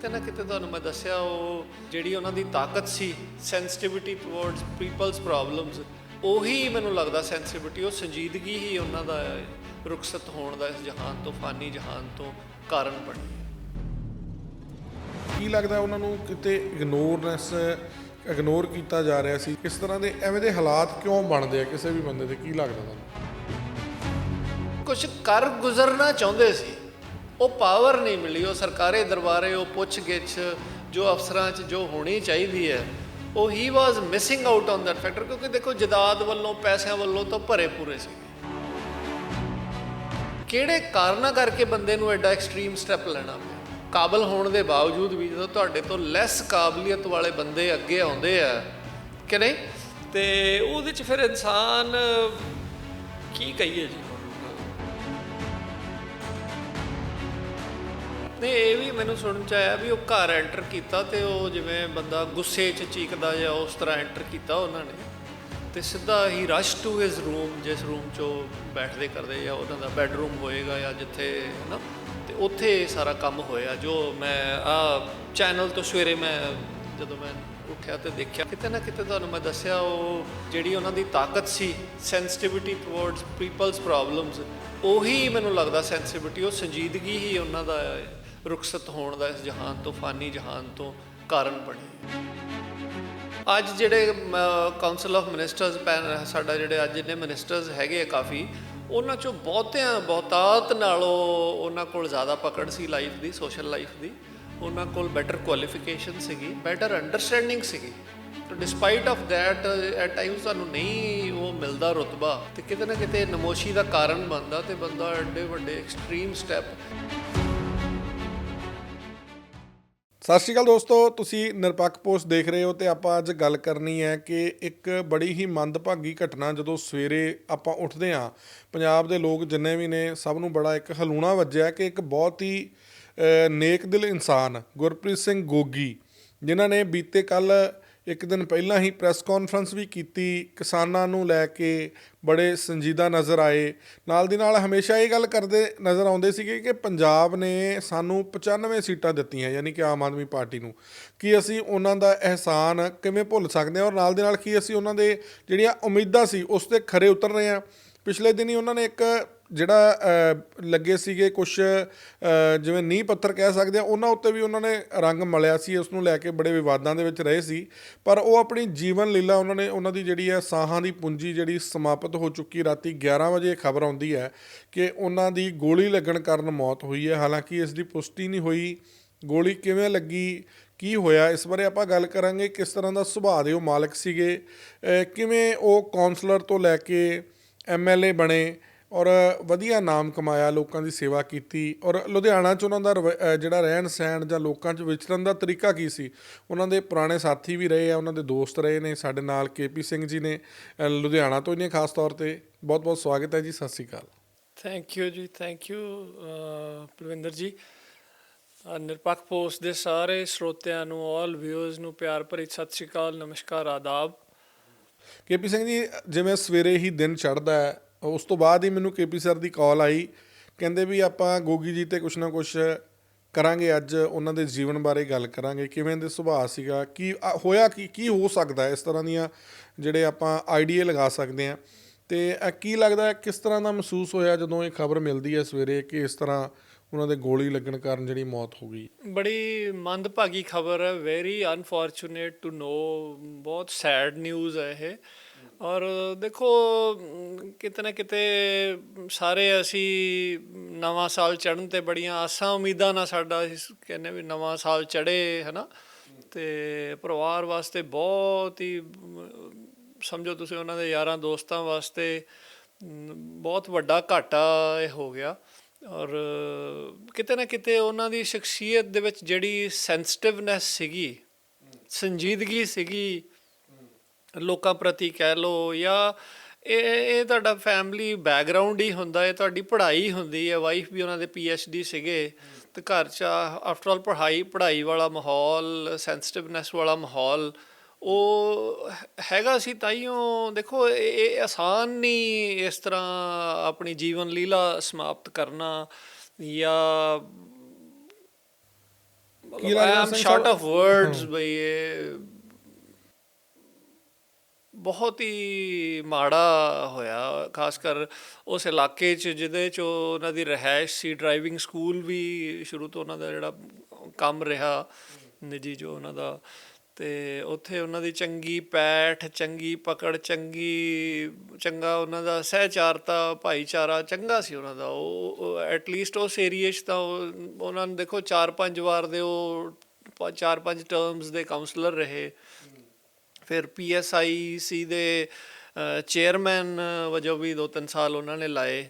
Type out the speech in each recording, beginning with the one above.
ਕਿਤੇ ਨਾ ਕਿਤੇ ਤੁਹਾਨੂੰ ਮੈਂ ਦੱਸਿਆ ਉਹ ਜਿਹੜੀ ਉਹਨਾਂ ਦੀ ਤਾਕਤ ਸੀ ਸੈਂਸਿਟੀਵਿਟੀ ਟੁਵਰਡਸ ਪੀਪਲਸ ਪ੍ਰੋਬਲਮਸ ਉਹੀ ਮੈਨੂੰ ਲੱਗਦਾ ਸੈਂਸਿਟੀਵਿਟੀ ਉਹ ਸੰਜੀਦਗੀ ਹੀ ਉਹਨਾਂ ਦਾ ਰੁਖਸਤ ਹੋਣ ਦਾ ਇਸ ਜਹਾਨ ਤੋਂ ਫਾਨੀ ਜਹਾਨ ਤੋਂ ਕਾਰਨ ਬਣੀ ਕੀ ਲੱਗਦਾ ਉਹਨਾਂ ਨੂੰ ਕਿਤੇ ਇਗਨੋਰਨੈਸ ਇਗਨੋਰ ਕੀਤਾ ਜਾ ਰਿਹਾ ਸੀ? ਕਿਸ ਤਰ੍ਹਾਂ ਦੇ ਐਵੇਂ ਦੇ ਹਾਲਾਤ ਕਿਉਂ ਬਣਦੇ ਆ ਕਿਸੇ ਵੀ ਬੰਦੇ ਦੇ? ਕੀ ਲੱਗਦਾ ਤੁਹਾਨੂੰ? ਕੁਝ ਕਰ ਗੁਜ਼ਰਨਾ ਚਾਹੁੰਦੇ ਸੀ। ਉਹ ਪਾਵਰ ਨਹੀਂ ਮਿਲੀ, ਉਹ ਸਰਕਾਰੀ ਦਰਬਾਰੇ ਉਹ ਪੁੱਛਗਿੱਛ ਜੋ ਅਫਸਰਾਂ 'ਚ ਜੋ ਹੋਣੀ ਚਾਹੀਦੀ ਹੈ, ਉਹ ਹੀ was missing out on that factor ਕਿਉਂਕਿ ਦੇਖੋ ਜਦਾਦ ਵੱਲੋਂ, ਪੈਸਿਆਂ ਵੱਲੋਂ ਤਾਂ ਭਰੇ ਪੂਰੇ ਸੀ। ਕਿਹੜੇ ਕਾਰਨਾਂ ਕਰਕੇ ਬੰਦੇ ਨੂੰ ਐਡਾ ਐਕਸਟ੍ਰੀਮ ਸਟੈਪ ਲੈਣਾ ਪਿਆ? ਕਾਬਲ ਹੋਣ ਦੇ ਬਾਵਜੂਦ ਵੀ ਜਦੋਂ ਤੁਹਾਡੇ ਤੋਂ ਲੈਸ ਕਾਬਲੀਅਤ ਵਾਲੇ ਬੰਦੇ ਅੱਗੇ ਆਉਂਦੇ ਆ, ਕਿ ਨਹੀਂ? ਤੇ ਉਹਦੇ 'ਚ ਫਿਰ ਇਨਸਾਨ ਕੀ ਕਹੀਏ ਜੀ? ਨਹੀਂ, ਇਹ ਵੀ ਮੈਨੂੰ ਸੁਣਨ ਚ ਆਇਆ ਵੀ ਉਹ ਘਰ ਐਂਟਰ ਕੀਤਾ ਤੇ ਉਹ ਜਿਵੇਂ ਬੰਦਾ ਗੁੱਸੇ 'ਚ ਚੀਕਦਾ ਜਾਂ ਉਸ ਤਰ੍ਹਾਂ ਐਂਟਰ ਕੀਤਾ ਉਹਨਾਂ ਨੇ ਤੇ ਸਿੱਧਾ ਹੀ ਰਸ਼ ਟੂ ਹਿਸ ਰੂਮ ਜਿਸ ਰੂਮ 'ਚ ਉਹ ਬੈਠਦੇ ਕਰਦੇ ਜਾਂ ਉਹਨਾਂ ਦਾ ਬੈੱਡਰੂਮ ਹੋਏਗਾ ਜਾਂ ਜਿੱਥੇ ਹੈ ਨਾ ਤੇ ਉੱਥੇ ਸਾਰਾ ਕੰਮ ਹੋਇਆ, ਜੋ ਮੈਂ, ਆ ਚੈਨਲ ਤੋਂ ਸਵੇਰੇ ਮੈਂ ਜਦੋਂ ਮੈਂ ਉੱਠਿਆ ਤੇ ਦੇਖਿਆ, ਕਿਤੇ ਨਾ ਕਿਤੇ ਤੁਹਾਨੂੰ ਮੈਂ ਦੱਸਿਆ ਉਹ ਜਿਹੜੀ ਉਹਨਾਂ ਦੀ ਤਾਕਤ ਸੀ ਸੈਂਸਿਟੀਵਿਟੀ ਟੁਵਰਡਸ ਪੀਪਲਸ ਪ੍ਰੋਬਲਮਸ ਉਹੀ ਮੈਨੂੰ ਲੱਗਦਾ ਸੈਂਸਿਟੀਵਿਟੀ ਉਹ ਸੰਜੀਦਗੀ ਹੀ ਉਹਨਾਂ ਦਾ ਰੁਖਸਤ ਹੋਣ ਦਾ ਇਸ ਜਹਾਨ ਤੋਂ, ਫਾਨੀ ਜਹਾਨ ਤੋਂ ਕਾਰਨ ਬਣੇ। ਅੱਜ ਜਿਹੜੇ ਕਾਉਂਸਲ ਆਫ ਮਿਨਿਸਟਰਸ ਸਾਡਾ ਜਿਹੜੇ ਅੱਜ ਜਿਹਨੇ ਮਿਨਿਸਟਰਸ ਹੈਗੇ ਆ ਕਾਫੀ, ਉਹਨਾਂ ਚੋਂ ਬਹੁਤਿਆਂ, ਬਹੁਤਾਤ ਨਾਲੋਂ ਉਹਨਾਂ ਕੋਲ ਜ਼ਿਆਦਾ ਪਕੜ ਸੀ ਲਾਈਫ ਦੀ ਸੋਸ਼ਲ ਲਾਈਫ ਦੀ। ਉਹਨਾਂ ਕੋਲ ਬੈਟਰ ਕੁਆਲੀਫਿਕੇਸ਼ਨ ਸੀਗੀ ਬੈਟਰ ਅੰਡਰਸਟੈਂਡਿੰਗ ਸੀਗੀ। ਤੇ despite of that at times ਸਾਨੂੰ ਨਹੀਂ ਉਹ ਮਿਲਦਾ ਰੁਤਬਾ, ਤੇ ਕਿਤੇ ਨਾ ਕਿਤੇ ਨਮੋਸ਼ੀ ਦਾ ਕਾਰਨ ਬਣਦਾ ਤੇ ਬੰਦਾ ਐਡੇ ਵੱਡੇ ਐਕਸਟ੍ਰੀਮ ਸਟੈਪ ਸਤਿ ਸ਼੍ਰੀ ਅਕਾਲ ਦੋਸਤੋ, ਤੁਸੀਂ ਨਿਰਪੱਖ ਪੋਸਟ ਦੇਖ ਰਹੇ ਹੋ ਤੇ ਆਪਾਂ ਅੱਜ ਗੱਲ ਕਰਨੀ ਹੈ ਕਿ ਇੱਕ ਬੜੀ ਹੀ ਮੰਦਭਾਗੀ ਘਟਨਾ ਜਦੋਂ ਸਵੇਰੇ ਆਪਾਂ ਉੱਠਦੇ ਹਾਂ, ਪੰਜਾਬ ਦੇ ਲੋਕ ਜਿੰਨੇ ਵੀ ਨੇ ਸਭ ਨੂੰ ਬੜਾ ਇੱਕ ਹਲੂਣਾ ਵੱਜਿਆ ਕਿ ਇੱਕ ਬਹੁਤ ਹੀ ਨੇਕ ਦਿਲ ਇਨਸਾਨ ਗੁਰਪ੍ਰੀਤ ਸਿੰਘ ਗੋਗੀ, ਜਿਨ੍ਹਾਂ ਨੇ ਬੀਤੇ ਕੱਲ ਇੱਕ ਦਿਨ ਪਹਿਲਾਂ ਹੀ ਪ੍ਰੈਸ ਕਾਨਫਰੰਸ ਵੀ ਕੀਤੀ, ਕਿਸਾਨਾਂ ਨੂੰ ਲੈ ਕੇ ਬੜੇ ਸੰਜੀਦਾ ਨਜ਼ਰ ਆਏ। ਨਾਲ ਦੀ ਨਾਲ ਹਮੇਸ਼ਾ ਇਹ ਗੱਲ ਕਰਦੇ ਨਜ਼ਰ ਆਉਂਦੇ ਸੀਗੇ ਕਿ ਪੰਜਾਬ ਨੇ ਸਾਨੂੰ 95 ਸੀਟਾਂ ਦਿੱਤੀਆਂ, ਯਾਨੀ ਕਿ ਆਮ ਆਦਮੀ ਪਾਰਟੀ ਨੂੰ। ਕੀ ਅਸੀਂ ਉਹਨਾਂ ਦਾ ਅਹਿਸਾਨ ਕਿਵੇਂ ਭੁੱਲ ਸਕਦੇ ਹਾਂ ਔਰ ਨਾਲ ਦੀ ਨਾਲ ਕੀ ਅਸੀਂ ਉਹਨਾਂ ਦੇ ਜਿਹੜੀਆਂ ਉਮੀਦਾਂ ਸੀ, ਉਸ ਤੇ ਖਰੇ ਉਤਰ ਰਹੇ ਹਾਂ? ਪਿਛਲੇ ਦਿਨੀ ਉਹਨਾਂ ਨੇ ਇੱਕ, ਜਿਹੜਾ ਲੱਗੇ ਸੀਗੇ ਕੁਝ ਜਿਵੇਂ ਨੀਂਹ ਪੱਥਰ ਕਹਿ ਸਕਦੇ ਆ, ਉਹਨਾਂ ਉੱਤੇ ਵੀ ਉਹਨਾਂ ਨੇ ਰੰਗ ਮਲਿਆ ਸੀ, ਉਸ ਨੂੰ ਲੈ ਕੇ ਬੜੇ ਵਿਵਾਦਾਂ ਦੇ ਵਿੱਚ ਰਹੇ ਸੀ। ਪਰ ਉਹ ਆਪਣੀ ਜੀਵਨ ਲੀਲਾ ਉਹਨਾਂ ਨੇ, ਉਹਨਾਂ ਦੀ ਜਿਹੜੀ ਹੈ ਸਾਹਾਂ ਦੀ ਪੂੰਜੀ ਜਿਹੜੀ ਸਮਾਪਤ ਹੋ ਚੁੱਕੀ ਰਾਤੀ 11 ਵਜੇ ਖਬਰ ਆਉਂਦੀ ਹੈ ਕਿ ਉਹਨਾਂ ਦੀ ਗੋਲੀ ਲੱਗਣ ਕਾਰਨ ਮੌਤ ਹੋਈ ਹੈ। ਹਾਲਾਂਕਿ ਇਸ ਦੀ ਪੁਸ਼ਟੀ ਨਹੀਂ ਹੋਈ। ਗੋਲੀ ਕਿਵੇਂ ਲੱਗੀ, ਕੀ ਹੋਇਆ, ਇਸ ਬਾਰੇ ਆਪਾਂ ਗੱਲ ਕਰਾਂਗੇ। ਕਿਸ ਤਰ੍ਹਾਂ ਦਾ ਸੁਭਾਅ ਦੇ ਉਹ ਮਾਲਕ ਸੀਗੇ ਕਿਵੇਂ ਉਹ ਕਾਉਂਸਲਰ ਤੋਂ ਲੈ ਕੇ ਐਮਐਲਏ ਬਣੇ ਔਰ ਵਧੀਆ ਨਾਮ ਕਮਾਇਆ, ਲੋਕਾਂ ਦੀ ਸੇਵਾ ਕੀਤੀ ਔਰ ਲੁਧਿਆਣਾ 'ਚ ਉਹਨਾਂ ਦਾ ਰਵ- ਜਿਹੜਾ ਰਹਿਣ ਸਹਿਣ ਜਾਂ ਲੋਕਾਂ 'ਚ ਵਿਚਰਨ ਦਾ ਤਰੀਕਾ ਕੀ ਸੀ? ਉਹਨਾਂ ਦੇ ਪੁਰਾਣੇ ਸਾਥੀ ਵੀ ਰਹੇ ਆ, ਉਹਨਾਂ ਦੇ ਦੋਸਤ ਰਹੇ ਨੇ, ਸਾਡੇ ਨਾਲ ਕੇਪੀ ਸਿੰਘ ਜੀ ਨੇ ਲੁਧਿਆਣਾ ਤੋਂ ਹੀ ਨੇ ਖਾਸ ਤੌਰ ਤੇ। ਬਹੁਤ ਬਹੁਤ ਸਵਾਗਤ ਹੈ ਜੀ, ਸਤਿ ਸ਼੍ਰੀ ਅਕਾਲ। ਥੈਂਕ ਯੂ ਜੀ ਥੈਂਕ ਯੂ ਪਲਵਿੰਦਰ ਜੀ। ਨਿਰਪੱਖ ਪੋਸਟ ਦੇ ਸਾਰੇ ਸਰੋਤਿਆਂ ਨੂੰ ਆਲ ਵਿਊਅਰਸ ਨੂੰ ਪਿਆਰ ਭਰੀ ਸਤਿ ਸ਼੍ਰੀ ਅਕਾਲ, ਨਮਸਕਾਰ, ਆਦਾਬ। ਕੇਪੀ ਸਿੰਘ ਜੀ, ਜਿਵੇਂ ਸਵੇਰੇ ਹੀ ਦਿਨ ਚੜ੍ਹਦਾ ਹੈ, ਉਸ ਤੋਂ ਬਾਅਦ ਹੀ ਮੈਨੂੰ ਕੇਪੀ ਸਰ ਦੀ ਕਾਲ ਆਈ, ਕਹਿੰਦੇ ਵੀ ਆਪਾਂ ਗੋਗੀ ਜੀ ਤੇ ਕੁਛ ਨਾ ਕੁਛ ਕਰਾਂਗੇ ਅੱਜ, ਉਹਨਾਂ ਦੇ ਜੀਵਨ ਬਾਰੇ ਗੱਲ ਕਰਾਂਗੇ, ਕਿਵੇਂ ਦੇ ਸੁਭਾਅ ਸੀਗਾ, ਕੀ ਹੋਇਆ ਕੀ ਕੀ ਹੋ ਸਕਦਾ ਇਸ ਤਰ੍ਹਾਂ ਦੀਆਂ ਜਿਹੜੇ ਆਪਾਂ ਆਈਡੀਆ ਲਗਾ ਸਕਦੇ ਹਾਂ। ਤੇ ਕੀ ਲੱਗਦਾ ਕਿਸ ਤਰ੍ਹਾਂ ਦਾ ਮਹਿਸੂਸ ਹੋਇਆ ਜਦੋਂ ਇਹ ਖਬਰ ਮਿਲਦੀ ਹੈ ਸਵੇਰੇ, ਕਿ ਇਸ ਤਰ੍ਹਾਂ ਉਹਨਾਂ ਦੇ ਗੋਲੀ ਲੱਗਣ ਕਾਰਨ ਜਿਹੜੀ ਮੌਤ ਹੋ ਗਈ। ਬੜੀ ਮੰਦਭਾਗੀ ਖਬਰ ਹੈ ਵੈਰੀ ਅਨਫੋਰਚੂਨੇਟ ਟੂ ਨੋ ਬਹੁਤ ਸੈਡ ਨਿਊਜ਼ ਹੈ ਇਹ। ਔਰ ਦੇਖੋ, ਕਿਤੇ ਨਾ ਕਿਤੇ ਸਾਰੇ ਅਸੀਂ ਨਵਾਂ ਸਾਲ ਚੜ੍ਹਨ ਤੇ ਬੜੀਆਂ ਆਸਾਂ ਉਮੀਦਾਂ ਨਾਲ ਸਾਡਾ ਕਹਿੰਦੇ ਵੀ ਨਵਾਂ ਸਾਲ ਚੜ੍ਹੇ ਹੈ ਨਾ ਤੇ ਪਰਿਵਾਰ ਵਾਸਤੇ ਬਹੁਤ ਹੀ, ਸਮਝੋ ਤੁਸੀਂ ਉਹਨਾਂ ਦੇ ਯਾਰਾਂ ਦੋਸਤਾਂ ਵਾਸਤੇ ਬਹੁਤ ਵੱਡਾ ਘਾਟਾ ਇਹ ਹੋ ਗਿਆ। ਔਰ ਕਿਤੇ ਨਾ ਕਿਤੇ ਉਹਨਾਂ ਦੀ ਸ਼ਖਸੀਅਤ ਦੇ ਵਿੱਚ ਜਿਹੜੀ ਸੈਂਸਿਟਿਵਨੈਸ ਸੀਗੀ, ਸੰਜੀਦਗੀ ਸੀਗੀ, ਲੋਕਾਂ ਪ੍ਰਤੀ ਕਹਿ ਲੋ ਜਾਂ ਇਹ ਇਹ ਤੁਹਾਡਾ ਫੈਮਿਲੀ ਬੈਕਗ੍ਰਾਉਂਡ ਹੀ ਹੁੰਦਾ ਹੈ ਤੁਹਾਡੀ ਪੜ੍ਹਾਈ ਹੁੰਦੀ ਹੈ ਵਾਈਫ ਵੀ ਉਹਨਾਂ ਦੇ ਡੀ ਸੀਗੇ, ਤੇ ਘਰ ਚ ਆਫਟਰ ਆਲ ਪੜ੍ਹਾਈ ਪੜ੍ਹਾਈ ਵਾਲਾ ਮਾਹੌਲ ਸੈਂਸਿਟਿਵਨੈਸ ਵਾਲਾ ਮਾਹੌਲ ਉਹ ਹੈਗਾ ਸੀ ਤਾਈਓ ਦੇਖੋ ਇਹ ਆਸਾਨ ਨਹੀਂ ਇਸ ਤਰ੍ਹਾਂ ਆਪਣੀ ਜੀਵਨ ਲੀਲਾ ਸਮਾਪਤ ਕਰਨਾ ਜਾਂ I am short of words ਬਈ ਇਹ ਬਹੁਤ ਹੀ ਮਾੜਾ ਹੋਇਆ ਖਾਸ ਕਰ ਉਸ ਇਲਾਕੇ 'ਚ ਜਿਹਦੇ 'ਚ ਉਹਨਾਂ ਦੀ ਰਹਿائش ਸੀ ਡਰਾਈਵਿੰਗ ਸਕੂਲ ਵੀ ਸ਼ੁਰੂ ਤੋਂ ਉਹਨਾਂ ਦਾ ਜਿਹੜਾ ਕੰਮ ਰਿਹਾ ਨਿੱਜੀ ਜੋ ਉਹਨਾਂ ਦਾ ਤੇ ਉੱਥੇ ਉਹਨਾਂ ਦੀ ਚੰਗੀ ਪੈਠ, ਚੰਗੀ ਪਕੜ, ਚੰਗੀ, ਚੰਗਾ ਉਹਨਾਂ ਦਾ ਸਹਿਚਾਰਤਾ, ਭਾਈਚਾਰਾ ਚੰਗਾ ਸੀ ਉਹਨਾਂ ਦਾ। ਉਹ ਐਟ ਲੀਸਟ ਉਸ ਏਰੀਏ 'ਚ ਤਾਂ ਉਹਨਾਂ ਨੂੰ ਦੇਖੋ ਚਾਰ ਪੰਜ ਵਾਰ ਦੇ ਉਹ ਪ- ਚਾਰ ਪੰਜ ਟਰਮਸ ਦੇ ਕਾਉਂਸਲਰ ਰਹੇ। ਫਿਰ ਪੀਐਸਆਈ ਸੀ ਦੇ ਚੇਅਰਮੈਨ ਵਜੋਂ ਵੀ ਦੋ ਤਿੰਨ ਸਾਲ ਉਹਨਾਂ ਨੇ ਲਾਏ।